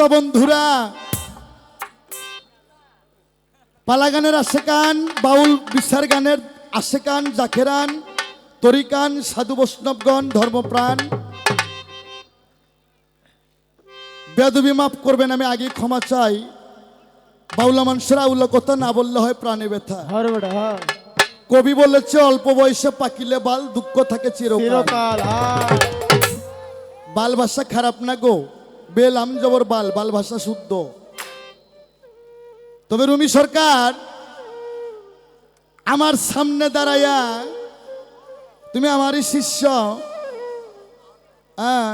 শ্রোতা বন্ধুরা। পালা গানের আশেকান বাউল বিশ্বার গানের আশেকান জাকেরান তরিকান সাধু বৈষ্ণবগণ ধর্মপ্রাণ বেদবি মাফ করবেন আমি আগে ক্ষমা চাই। বাউলা মানুষেরা আউলা কথা না বললে হয় প্রাণে ব্যথা। কবি বলেছে অল্প বয়সে পাকিলে বাল দুঃখ থাকে চিরকাল। বাল ভাষা খারাপ না গো। বেল আম জবর বাল বাল ভাষা শুদ্ধ। তবে রুমি সরকার, আমার সামনে দাঁড়াইয়া তুমি আমারই শিষ্য হ্যাঁ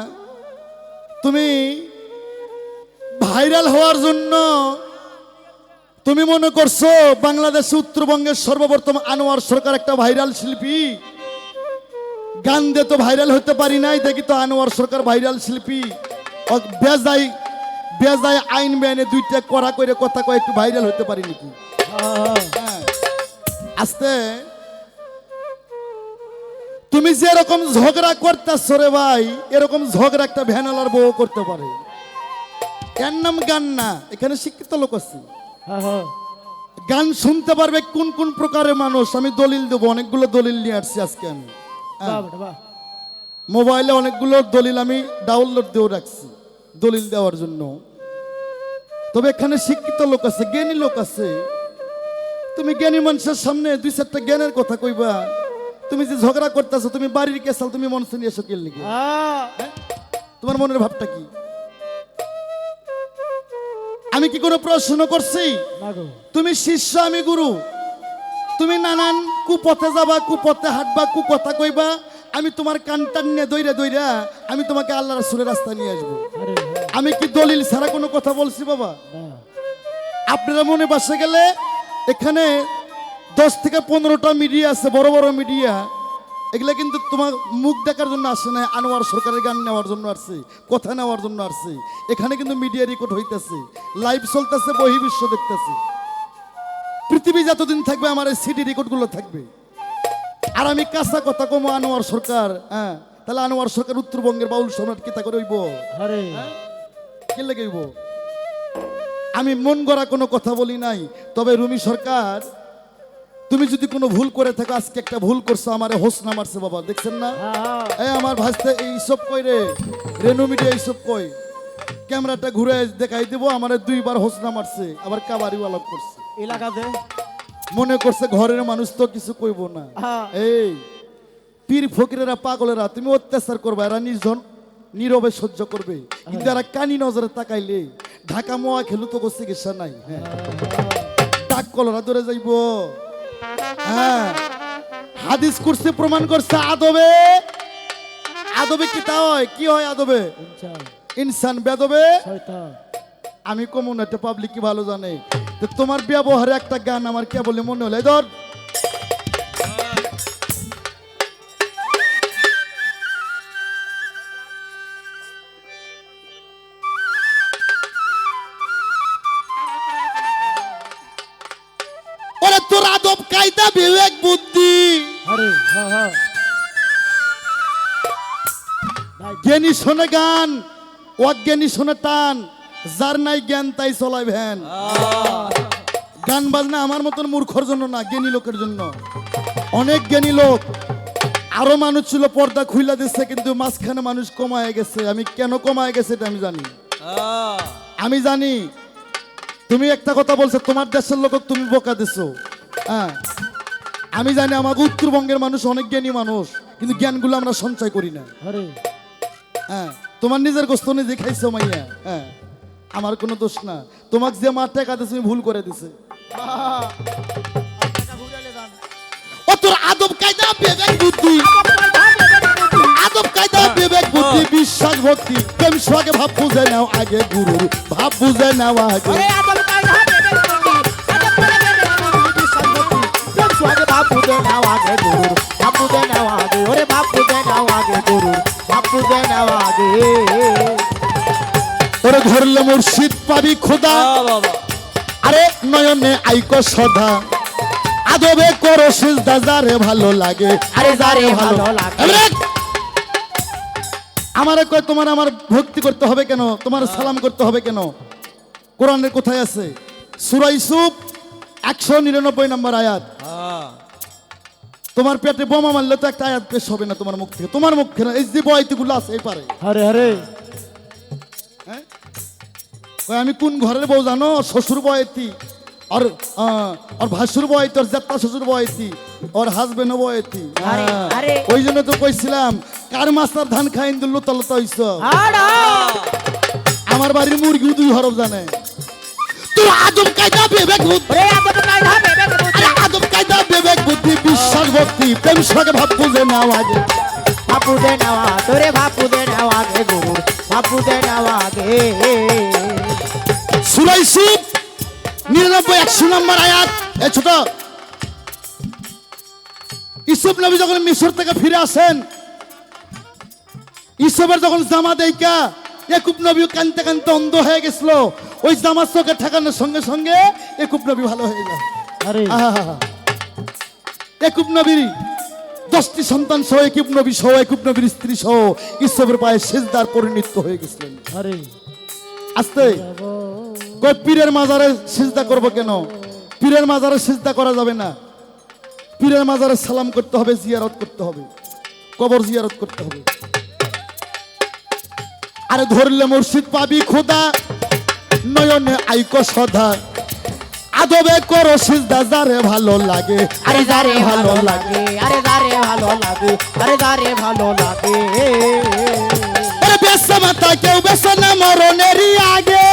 তুমি ভাইরাল হওয়ার জন্য তুমি মনে করছ বাংলাদেশে উত্তরবঙ্গের সর্বপ্রথম আনোয়ার সরকার একটা ভাইরাল শিল্পী? গান দিয়ে তো ভাইরাল হতে পারি নাই, দেখি তো আনোয়ার সরকার ভাইরাল শিল্পী। বেজাই বেজাই আইন বেনে দুইটা করা করে কথা কয়ে, একটু ভাইরাল হতে পারি নাকি? হ্যাঁ। আস্তে। তুমি যে এরকম ঝগড়া করতেছ রে ভাই, এরকম ঝগড়া একটা ভ্যানালার বউ করতে পারে। এর নাম গান না এখানে শিক্ষিত লোক আছে। গান শুনতে পারবে কোন কোন প্রকারের মানুষ, আমি দলিল দেবো, অনেকগুলো দলিল নিয়ে আসছি আজকে আমি। হ্যাঁ। মোবাইলে অনেকগুলো দলিল আমি ডাউনলোড দিয়েও রাখছি দলিল দেওয়ার জন্য। তবে এখানে শিক্ষিত লোক আছে জ্ঞানী লোক আছে। তুমি জ্ঞানী মানুষের সামনে দুই চারটা জ্ঞানের কথা কইবা। তুমি যে ঝগড়া করতেছো তুমি বাড়ির কেসাল তুমি মনসে নিয়ে এসো কেল নাকি হ্যাঁ। তোমার মনের ভাবটা কি? আমি কি কোনো প্রশ্ন করছি? তুমি শিষ্য আমি গুরু। তুমি নানান কুপথে যাবা কুপথে হাঁটবা কুকথা কইবা। আমি তোমার কানটান নিয়ে দইরা দইরা আমি তোমাকে আল্লাহ রাসূলের রাস্তা নিয়ে আসব। আমি কি দলিল ছাড়া কোনো কথা বলছি বাবা? আপনারা মনে বাসে গেলে এখানে দশ থেকে পনেরোটা মিডিয়া আছে, বড় বড় মিডিয়া। এগুলা কিন্তু তোমার মুখ দেখার জন্য আসে না আনোয়ার সরকারের গান নেওয়ার জন্য আসছে, কথা নেওয়ার জন্য আসছে। এখানে কিন্তু মিডিয়া রেকর্ড হইতেছে লাইভ চলতেছে, বহির্বিশ্ব দেখতেছে। পৃথিবী যতদিন থাকবে, আমার এই সিডি রেকর্ডগুলো থাকবে। আর আমি কাঁচা কথা কমো আনোয়ার সরকার হ্যাঁ? তাহলে আনোয়ার সরকার উত্তরবঙ্গের বাউল সম্রাট কি তা করে হইব আরে কে লেগেইব আমি মন গড়া কোনো কথা বলি নাই তবে রুমি সরকার তুমি যদি কোনো ভুল করে থাকো আজকে একটা ভুল করছ আমার হোস নামারছে বাবা দেখছেন না? হ্যাঁ হ্যাঁ। এই আমার ভাসতে এইসব কই রে? রেনু মিডিয়া এইসব কই? ক্যামেরাটা ঘুরে দেখাই দেব আমার দুইবার হোস নামারছে আবার কাবারি আলাপ করছে। এলাকাতে? মনে করছে ঘরের মানুষ তো কিছু কইব না। হ্যাঁ। এই পীর ফকিরেরা পাগলেরা তুমি অত্যাচার করবে এরা নির্জন নীরবে সহ্য করবে। কিন্তু এরা কানি নজরে তাকাইলে ঢাকা মোয়া খেলু তো চিকিৎসা নাই। হ্যাঁ। ডাক কলরা ধরে যাইব। হ্যাঁ। হাদিস করছে প্রমাণ করছে আদবে। আদবে কি তা হয়? কি হয় আদবে? ইনসান। বেদবে। আমি কমন একটা পাবলিক কি ভালো জানে। তো তোমার ব্যবহারে একটা গান আমার কে বলে মনে হলো। ধর। ওরে তোর আদব কায়দা বিবেক বুদ্ধি। আরে হ্যাঁ হ্যাঁ। জ্ঞানী শোনে গান অজ্ঞানী শোনে টান। যার নাই জ্ঞান তাই চলায় ভ্যান। গান বাজনা আমার মতন মূর্খর জন্য না জ্ঞানী লোকের জন্য। অনেক জ্ঞানী লোক আরও মানুষ ছিল পর্দা খুইলা দিচ্ছে কিন্তু মাঝখানে মানুষ কমায় গেছে। আমি কেন কমায় গেছে এটা আমি জানি। আমি জানি তুমি একটা কথা বলছো তোমার দেশের লোক তুমি বোকা দিছো। হ্যাঁ আমি জানি আমাকে উত্তরবঙ্গের মানুষ অনেক জ্ঞানী মানুষ কিন্তু জ্ঞানগুলো আমরা সঞ্চয় করি না। হ্যাঁ তোমার নিজের গোস্ত নিজে খাইছো মাইয়া। হ্যাঁ। আমার কোনো দোষ না। তোমাকে যে মার টাকা তুমি ভুল করে দিছে ও তোর আদব কায়দা বিবেক বুদ্ধি। আদব কায়দা বিবেক বুদ্ধি বিশ্বাস ভক্তি। প্রেম সোহাগে ভাব বুঝে নাও আগে গুরুর ভাব বুঝে নাও আগে। বাপু দে নাও আগে গুরুর বাপু দে নাও আগে। ওরে বাপু দে নাও আগে গুরুর বাপু দে নাও আগে। ধরলে মুর্শিদ পাবি খোদা। আরে নয়নে আইকো সদা। আদবে করো সিজদা যারে ভালো লাগে। আরে যারে ভালো লাগে। আমারে কয় তোমার আমার ভক্তি করতে হবে কেন? তোমার সালাম করতে হবে কেন? কোরআনের কোথায় আছে? সুরা ইসুফ একশো নিরানব্বই নম্বর আয়াত। তোমার পেটে বোমা মারলে তো একটা আয়াত পেশ হবে না তোমার মুখ থেকে। তোমার মুখ থেকে এই যে বয়তিগুলো আছে এই পারে আরে আরে। আমি কোন ঘরের বউ জানো? শ্বশুর বয়তি আর আহ, ওর ভাসুর বয়তি ওর জাত্তা শ্বশুর বয়তি ওর হাজবেন্ড বয়তি আরে। আরে। ওই জন্য তো কইছিলাম কার মাস্টার ধান খাইন দিল হইছ? আমার বাড়ির মুরগি দুই হরফ জানে। তুই আদম কায়দা বিবেক বুদ্ধি। আদম কায়দা বিবেক বুদ্ধি। বিশ্বাস ভক্তি প্রেম সঙ্গে ভাব বুঝে নাও আগে। বাপু দে নেওয়া তোরে দে নেওয়া গে। গুরুর বাপু দে নেওয়া গে সুরাই নিরানব্বই একশো নম্বর আয়াত। এ ছোট। ইসুফ নবী যখন মিশর থেকে ফিরে আসেন ইসবের যখন জামা দেইকা একুব নবী কানতে কানতে অন্ধ হয়ে গেছিল। ওই জামার চোখে ঠেকানোর সঙ্গে সঙ্গে একুব নবী ভালো হয়ে যায় আরে! একুব নবীর দশটি সন্তান সহ একুব নবী সহ একুব নবীর স্ত্রী সহ ইসবের পায়ে সেজদার পরিণত হয়ে গেছিলেন। আরে। আস্তে। কই পীরের মাজারে সিজদা করব কেন? পীরের মাজারে সিজদা করা যাবে না। পীরের মাজারে সালাম করতে হবে জিয়ারত করতে হবে। কবর জিয়ারত করতে হবে। আরে ধরলে মুর্শিদ পাবি খোদা নয়নে আইক সদা। আদবে করো সিজদা যারে ভালো লাগে। আরে যারে ভালো লাগে আরে যারে ভালো লাগে আরে যারে ভালো লাগে। আরে মাতা কেউ বেসা না মরণেরই আগে।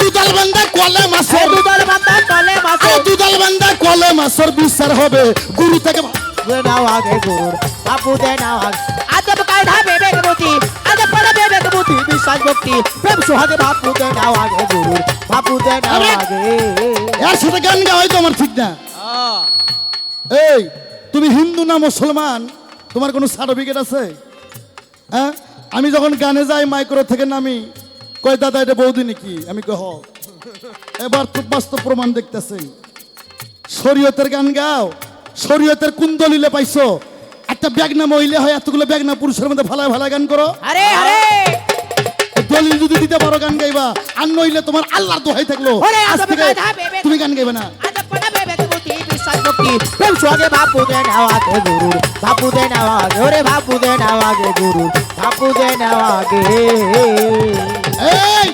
দুদাল বান্দা কলে মাসের দুদল বান্দা তলে মাসে আরে দুদাল বান্দা কলে মাসের বিচার হবে। গুরু থেকে ভা- দে নেওয়া গে গুরুর বাপু দে নেওয়া আদব কায়দা বেবে বুদ্ধি আদব কায়দা বেবে বুদ্ধি বিশ্বাস ভক্তি। প্রেম সোহাগে বাপু দে নেওয়া গে গুরুর বাপু দে নেওয়া গে এর সাথে গান গাওয়াই তো আমার ঠিক না। হ্যাঁ এই তুমি হিন্দু না মুসলমান? তোমার কোনো সার্টিফিকেট আছে? হ্যাঁ? আমি যখন গানে যাই মাইক্রো থেকে নামি কয় দাদা এটা বৌদি নাকি? আমি কই হ। এবার তো বাস্তব প্রমাণ দেখতেছেন শরীয়তের গান গাও শরীয়তের কোন দলিলে পাইছো? একটা ব্যাগনা মহিলা হয় এতগুলো ব্যাগনা পুরুষের মধ্যে ভালায় ভালায় গান করো? আরে আরে! দলিল যদি দিতে পারো গান গাইবা। আর নইলে তোমার আল্লাহর দোহাই থাকল। তুমি গান গাইবে না। ভক্তি প্রেম সোহাগে বাপু দে নেওয়া গে বাপু দে ওরে বাপু দে নেওয়া গে গুরুর বাপু দে এই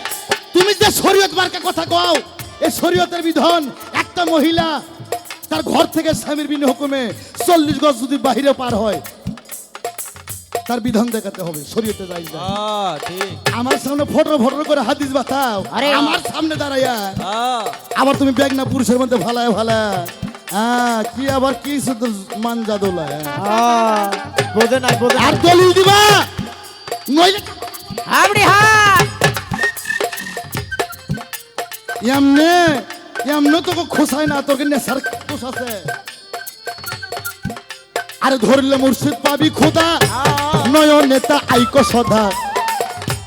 তুমি যে শরীয়ত মার্কা কথা কও এই শরীয়তের বিধান একটা মহিলা তার ঘর থেকে স্বামীর বিন হুকুমে চল্লিশ গজ যদি বাহিরে পার হয় তার বিধান দেখাতে হবে শরীয়তে যাই হ্যাঁ ঠিক। আমার সামনে ফটো ফটো করে হাদিস বাতাও আরে। আমার সামনে দাঁড়াইয়া হ্যাঁ। আবার তুমি ব্যাগ না পুরুষের মধ্যে ভালায় ভালা হ্যাঁ কি আবার কি শুধু মান জাদুলা আহ, বোঝে নাই বোঝে আর দলিল দিবা? নইলে আপনি এমনে এমনে তোকে খোসায় না তোকে নেশার খোস আছে। আরে ধরলে মুর্শিদ পাবি খোদা নয় নেতা আইকো সদা।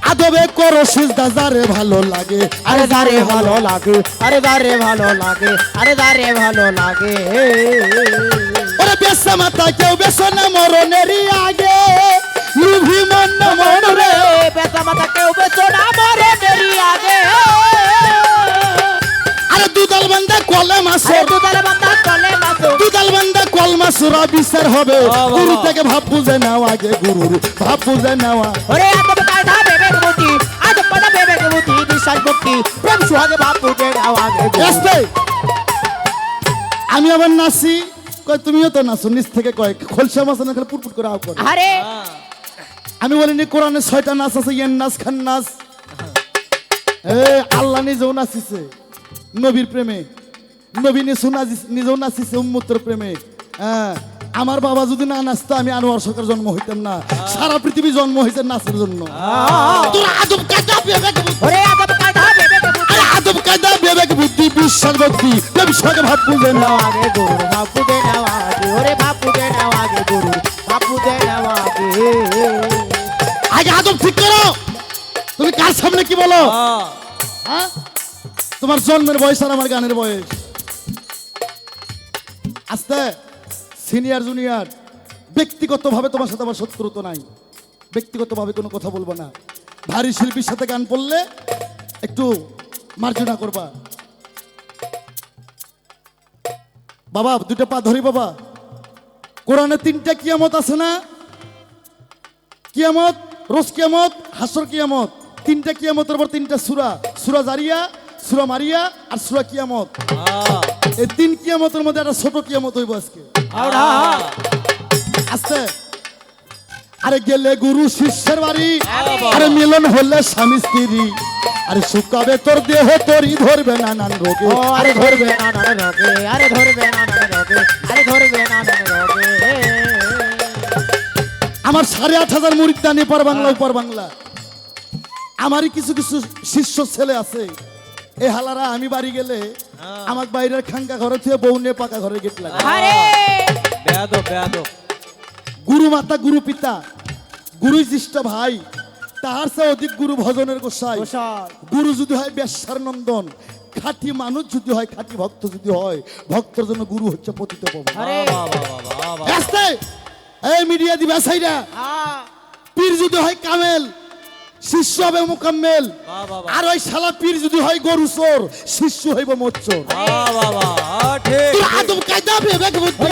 আদবে করো সিজদা যারে ভালো লাগে। আরে দারে ভালো লাগে আরে দারে ভালো লাগে আরে দারে ভালো লাগে। ওরে বেসা মাতা কেউ বেসা না মরণেরই আগে। লুভি মন না মন রে। বেতা মাথা কেউ বেচো না মরণের আগে। আরে দুদাল বান্দা কলে মাসের। দুদল বান্দা তলে মাসে দুদাল বান্দা কল মাসুরা বিচার হবে। গুরু থেকে ভাব বুঝে নাও আগে গুরুর। ভাব বুঝে নেওয়া ওরে আদব কায়দা বিশ্বাস ভক্তি। প্রেম সোহাগে আমি আবার নাচি কয় তুমিও তো নাচো নিচ থেকে কয় খলসা মাছ না খালি পুটপুট করে আও করে। আরে! আমি বলিনি কোরআনে ছয়টা নাচ আছে ইয়ান নাচ খান নাচ। এ আল্লাহ নিজেও নাচিছে। নবীর প্রেমে। নবী নিজেও নাচিছে উম্মুত্তর প্রেমে। হ্যাঁ। আমার বাবা যদি না নাচতো আমি আনোয়ার সরকার জন্ম হইতাম না। সারা পৃথিবী জন্ম হয়েছে নাচের জন্য। তোরা আদব কায়দা বিবেক বুদ্ধি- কায়দা বেবে আদব কায়দা বিবেক বুদ্ধি বিশ্বাস ভক্তি। ব্যবসাকে ভাব বুঝে না? নেওয়া গে বাপু দে নেওয়া গে ওরে বাপু দে নেওয়া গে গুরুর বাপু দে নেওয়া গে আগে আদব ঠিক করো। তুমি কার সামনে কি বলো? হ্যাঁ? তোমার জন্মের বয়স আর আমার গানের বয়স। আস্তে। সিনিয়র, জুনিয়র, ব্যক্তিগতভাবে তোমার সাথে আমার শত্রুতা নাই। ব্যক্তিগতভাবে কোনো কথা বলব না। ভারী শিল্পীর সাথে গান পড়লে একটু মার্জনা করবা। বাবা দুটো পা ধরি বাবা। কোরআনে তিনটা কিয়ামত আছে না? কিয়ামত, রোজ কিয়ামত, হাসর কিয়ামত। তিনটা কিয়ামতের পর তিনটা সুরা। সুরা জারিয়া সুরা মারিয়া আর সুরা কিয়ামত। এই তিন কিয়ামতের মধ্যে একটা ছোট কিয়ামত হইব আজকে। আস্তে। আরে গেলে গুরু শিষ্যের বাড়ি আরে মিলন হলে স্বামী স্ত্রী। আরে শুকাবে তোর দেহ তোরই ধরবে না নান রোগে আরে ধরবে না নানা রগে আরে ধরবে না নানা রগে আরে ধরবে না নানা রগে। আমার সাড়ে আট হাজার মুরিদ দানি বাংলা উপর বাংলা। আমারই কিছু কিছু শিষ্য ছেলে আছে। এই হালারা আমি বাড়ি গেলে আমার বাইরের খাঙ্কা ঘরে থেকে বউ নিয়ে পাকা ঘরে গেট লাগে গুরু মাতা গুরু পিতা গুরু জ্যেষ্ঠ ভাই তাহার চেয়ে অধিক গুরু ভজনের গোসাই। গুরু যদি হয় বেশ্যার নন্দন খাঁটি মানুষ যদি হয় খাঁটি ভক্ত যদি হয় ভক্তের জন্য গুরু হচ্ছে পতিত এই মিডিয়া দিবে সাইরা। পীর যদি হয় কামেল শিষ্য হবে মোকাম্মেল। বাহ বাহ বাহ আর ওই শালা পীর যদি হয় গরু চোর শিষ্য হইব মোচ্চোর। আদব কায়দা বিবেক বুদ্ধি।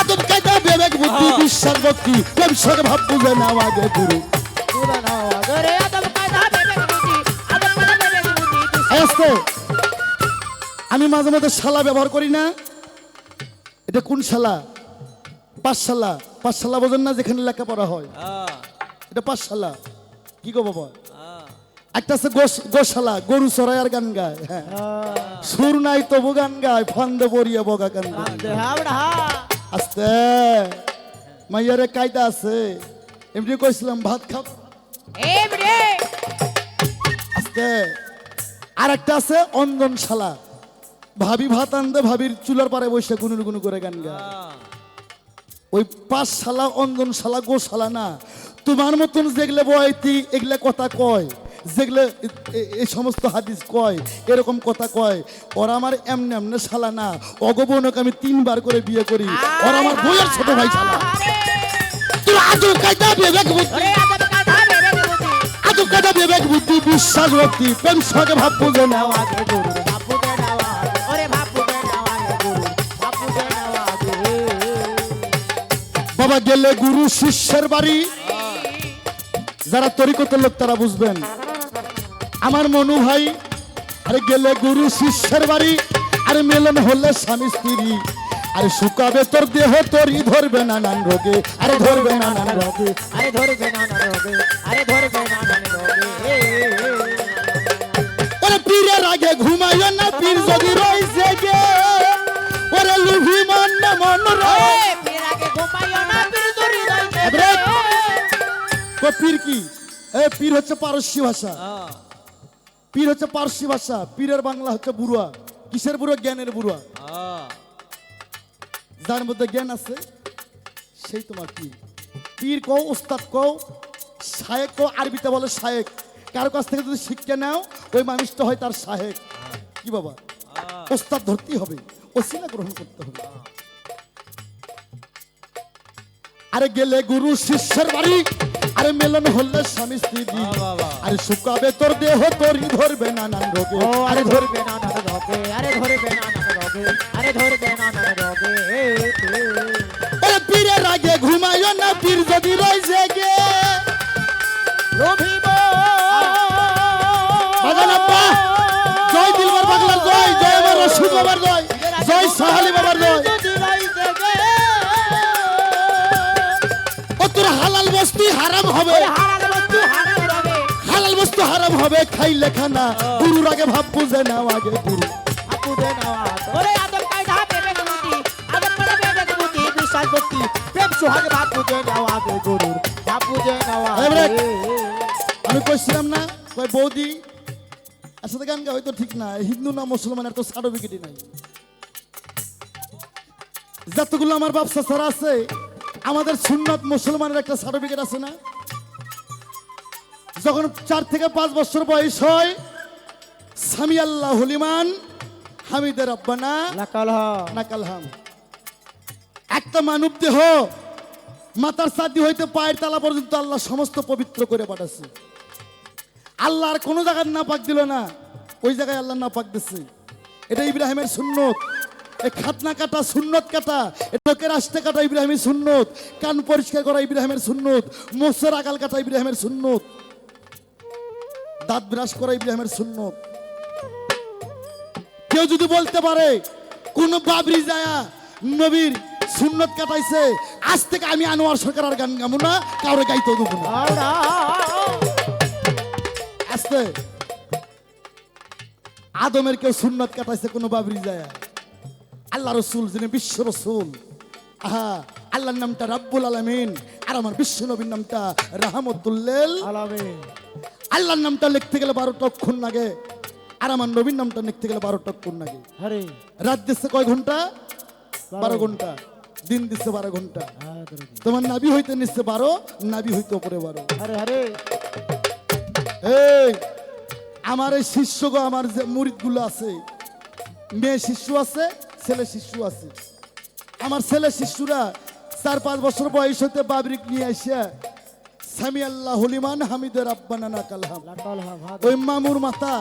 আদব কায়দা বেবেক বুদ্ধি। বিশ্বাস ভক্তি। ব্যবসাকে ভাব বুঝে নাও আগে গুরু। আমি মাঝে মাঝে শালা ব্যবহার করি না। এটা কোন শালা? পাঠশালা পাঠশালা বোঝেন না যেখানে লেখাপড়া হয়। এটা পাঠশালা। কি গো বাবা? একটা আছে গোশালা গরু চড়াই আর গান গায়। হ্যাঁ সুর নাই তবু গান গায় ফান্দে বরিয়া বগা গান আস্তে। মাইয়ারে কায়দা আছে। এমনি কইছিলাম ভাত খাব। আস্তে। আর একটা আছে অন্দনশালা ভাবি ভাত আনতে ভাবির চুলার পারে বসে গুনুর গুনু করে গান গায়। ওই পাঁচশালা অঞ্জনশালা গোশালা না। তোমার মতন যেগুলো বয়তি এগুলা কথা কয়। যেগুলো এই সমস্ত হাদিস কয় এরকম কথা কয়। ওরা আমার এমনি এমনি শালা না অগবনক আমি তিনবার করে বিয়ে করি। ওরা আমার বইয়ের ছোট ভাই শালা। কায়দা বিবেক বুদ্ধি। কায়দা বেবেক বিশ্বাস ভক্তি। প্রেম সঙ্গে ভাব বুঝে বাবা গেলে গুরু শিষ্যের বাড়ি। যারা তরিকতের লোক তারা বুঝবেন। আমার মনু ভাই আরে গেলে গুরু শিষ্যের বাড়ি আরে মেলন হলে স্বামী স্ত্রী। আরে শুকাবে তোর দেহ তোরই ধরবে না নান রোগে। আরে ধরবে না নান রোগে আরে ধরবে না নানা রগে আরে ধরবে না নানা রগে ওরে পীরের আগে ঘুমাইও না পীর যদি রইছে গে। ওরে লুভি মন মন রে ফির আগে ঘুমাইও না পীর দরি দইছে পীর কি? এ পীর হচ্ছে পারস্যি ভাষা। পীর হচ্ছে পার্সি ভাষা পীরের বাংলা হচ্ছে বুড়ুয়া। কিসের বুড়ো জ্ঞানের বুড়ুয়া। যার মধ্যে জ্ঞান আছে সেই তোমার পীর। পীর কও ওস্তাদ কও শায়েক কও আরবিতে বলে শায়েক। কারও কাছ থেকে যদি শিক্ষা নাও ওই মানুষটা হয় তার শাহেক কি বাবা? ওস্তাদ ধরতেই হবে ওসিলা গ্রহণ করতে হবে। আরে গেলে গুরু শিষ্যের বাড়ি। আরে মেলন হলে স্বামী স্ত্রী। আরে শুকাবে তোর দেহ তোরই ধরবে নানান রোগে। আরে আরে ধরবে না নানা রগে আরে ধরবে না নানা রগে আরে ধরবে না নানা রগে। ওরে পীরের আগে ঘুমাইও না পীর যদি রয়েছে গে রবিব বাজান আব্বা জয় দিলবার বাংলার জয় জয় আমার রসুল বাবার জয়। জয় সাহালি হারাম হবে। হালাল বস্তু হারাম হবে খাইলে খানা। গুরুর আগে ভাব বুঝে নাও আগে গুরু। নাও প্রেম সোহাগে নাও আগে গুরুর নাও আমি কইছিলাম না কই বৌদি আসলে গান গা হয়তো ঠিক না হিন্দু না মুসলমান এত সার্টিফিকেটই নাই। যতগুলো আমার ব্যবসা ছাড়া আছে আমাদের সুন্নত মুসলমানের একটা সার্টিফিকেট আছে না? যখন চার থেকে পাঁচ বছর বয়স হয় সামি আল্লাহ হলিমান হামিদের আব্বানা লাকাল হাম। নাকাল হাম। একটা মানব দেহ মাতার সাদি হইতে পায়ের তালা পর্যন্ত আল্লাহ সমস্ত পবিত্র করে পাঠাচ্ছে আল্লাহ আর কোনো জায়গায় না পাক দিল না ওই জায়গায় আল্লাহ না পাক দিচ্ছে এটা ইব্রাহিমের সুন্নত। খাতনা কাটা, সুন্নত কাটা লোকের আসতে কাটা ইব্রাহিমের সুন্নত, কান পরিষ্কার করা ইব্রাহিমের সুন্নত মোসের আগাল কাটা ইব্রাহিমের সুন্নত, দাঁত ব্রাশ করা ইব্রাহিমের সুন্নত। কেউ যদি বলতে পারে, কোন বাবরি যায়া নবীর সুন্নত কাটাইছে, আজ থেকে আমি আনোয়ার সরকার আর গান গাবো না, কাউরে গাইতে দেবো না। আস্তে। আদমের কেউ সুন্নত কাটাইছে, কোনো বাবরি যায়। আল্লাহ রসুল যিনি বিশ্ব রসুল। আহা আল্লাহর নামটা রাব্বুল আলামিন। আর আমার বিশ্ব নবীর নামটা রাহমতুল্লেল। আলামিন। আল্লাহর নামটা লিখতে গেলে বারোটা অক্ষর লাগে। আর আমার নবীর নামটা লিখতে গেলে বারোটা অক্ষর লাগে। রাত দিচ্ছে কয় ঘণ্টা? বারো ঘণ্টা। দিন দিচ্ছে বারো ঘণ্টা। তোমার নাবি হইতে নিচ্ছে বারো নাবি হইতে ওপরে বারো। হরে এই আমার এই শিষ্য গো আমার যে মুরিদগুলো আছে মেয়ে শিষ্য আছে ছেলে শিশু আছে। আমার ছেলে শিশুরা চার পাঁচ বছর বয়স হতে বাবরিক নিয়ে আসে সামি আল্লাহ হলিমান হামিদের আব্বানা কালহাম ওই মামুর মাথা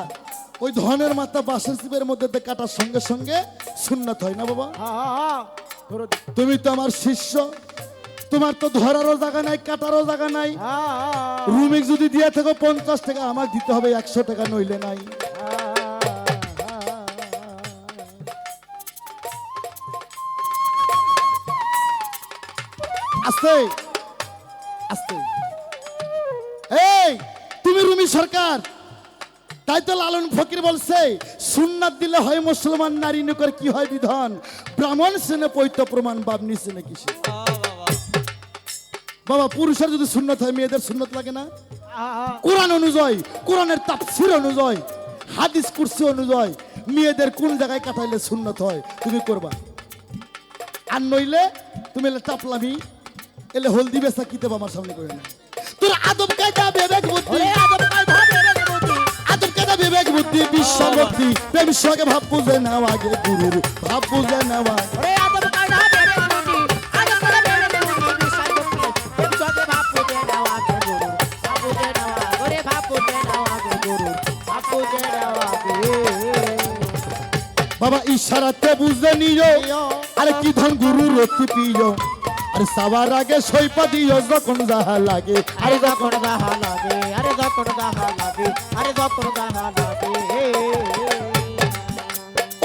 ওই ধনের মাথা বাসের চিপের মধ্যে কাটার সঙ্গে সঙ্গে সুন্নাত হয় না বাবা? তুমি তো আমার শিষ্য। তোমার তো ধরারও জায়গা নাই কাটারও জায়গা নাই। রুমিক যদি দিয়ে থাকো পঞ্চাশ টাকা আমার দিতে হবে একশো টাকা নইলে নাই। আস্তে আস্তে। এই তুমি রুমি সরকার। তাই তো লালন ফকির বলছে সুন্নাত দিলে হয় মুসলমান নারী নকর কি হয় বিধান? ব্রাহ্মণ সেনে পৈত প্রমাণ বাবনি সেনে কিসে বাবা পুরুষের যদি সুন্নত হয় মেয়েদের সুন্নত লাগে না। কোরআন অনুযায়ী কোরআনের তাফসির অনুযায়ী হাদিস কুরসি অনুযায়ী মেয়েদের কোন জায়গায় কাটাইলে সুন্নত হয় তুমি করবা? আর নইলে তুমি এলে টাপলামি। এলে হলদি বেসা কিতে আমার সামনে করে না? তোর আদব কায়দা বিবেক বুদ্ধি। আদব কায়দা বিবেক বুদ্ধি। আদব কায়দা বিবেক বুদ্ধি বিশ্বভক্তি। প্রেম সঙ্গে ভাব বুঝে নেওয়া আগে গুরুর ভাব বুঝে নেওয়া ওরে আদব কায়দা বিবেক বুদ্ধি। আদব কায়দা বিবেক বুদ্ধি বুদ্ধি এম সঙ্গে দে নাও আগে নাও আগে। ওরে বাপু দে নাও আগে দে নাও আগে। বাবা ইশারাতে বুঝে নিও। আরে কি ধন গুরু রতি পিও। আরে সাবার আগে সৈপা দিও যখন যাহা লাগে। আরে যখন দাহা লাগে আরে যখন দাহা লাগে আরে যখন দাহা লাগে।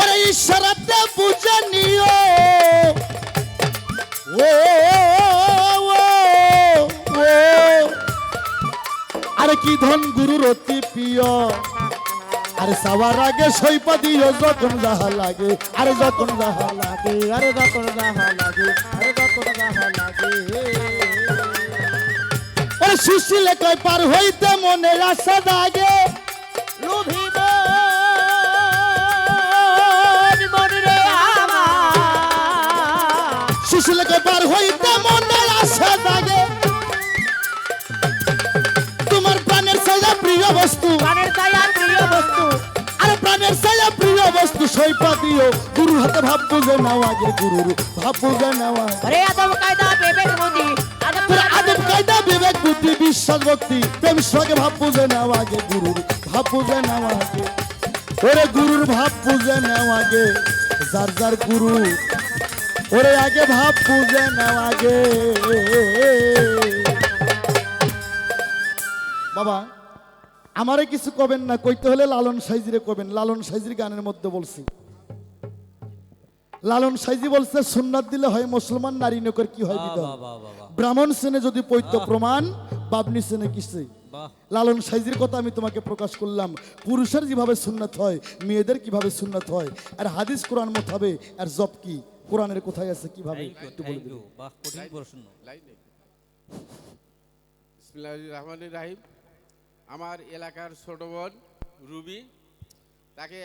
ওরে ইশারাতে বুঝে নিও। ও ও, ও, আরে কি ধন গুরু রতি পিও আরে সাবার আগে সৈপা দিও যখন যাহা লাগে। আরে যখন যাহা লাগে আরে যখন দাহা লাগে আরে যখন ওরে সুশীলে কয় পার হইতে মনে আশা জাগে লোভিব সুশীলে কয় পার হইতে মনে আশা জাগে তোমার প্রাণের সাজা প্রিয় বস্তু বস্তু সৈপা দিও গুরুর হাতে ভাব বুঝে নাও আগে গুরুর ভাব বুঝে নেওয়া ওরে আদব কায়দা বিবেক বুদ্ধি। তোর কায়দা বিবেক। বুদ্ধি বিশ্বাস ভক্তি প্রেম সঙ্গে ভাব বুঝে নেওয়া আগে গুরুর ভাব বুঝে নেওয়া আগে। ওরে গুরুর ভাব বুঝে নেওয়া আগে যার যার গুরু। ওরে আগে ভাব বুঝে নেওয়া আগে। বাবা আমারে কিছু কবেন না কইতে হলে লালন সাইজিরে কবেন। লালন সাইজির গানের মধ্যে বলছি। লালন সাইজি বলছে সুন্নাত দিলে হয় মুসলমান নারী নকর কি হয় ব্রাহ্মণ সেনে যদি পৈত্য প্রমাণ বাবনি সেনে কিসে লালন সাইজির কথা আমি তোমাকে প্রকাশ করলাম। পুরুষের যেভাবে সুন্নাত হয় মেয়েদের কীভাবে সুন্নাত হয় আর হাদিস কোরআন মোতাবে আর জব কি? কোরআনের কোথায় আছে কীভাবে? একটু বলে থ্যাংক দিন। বাহ কঠিন প্রশ্ন। বিসমিল্লাহির রহমানির রাহিম। আমার এলাকার ছোট বোন রুবি তাকে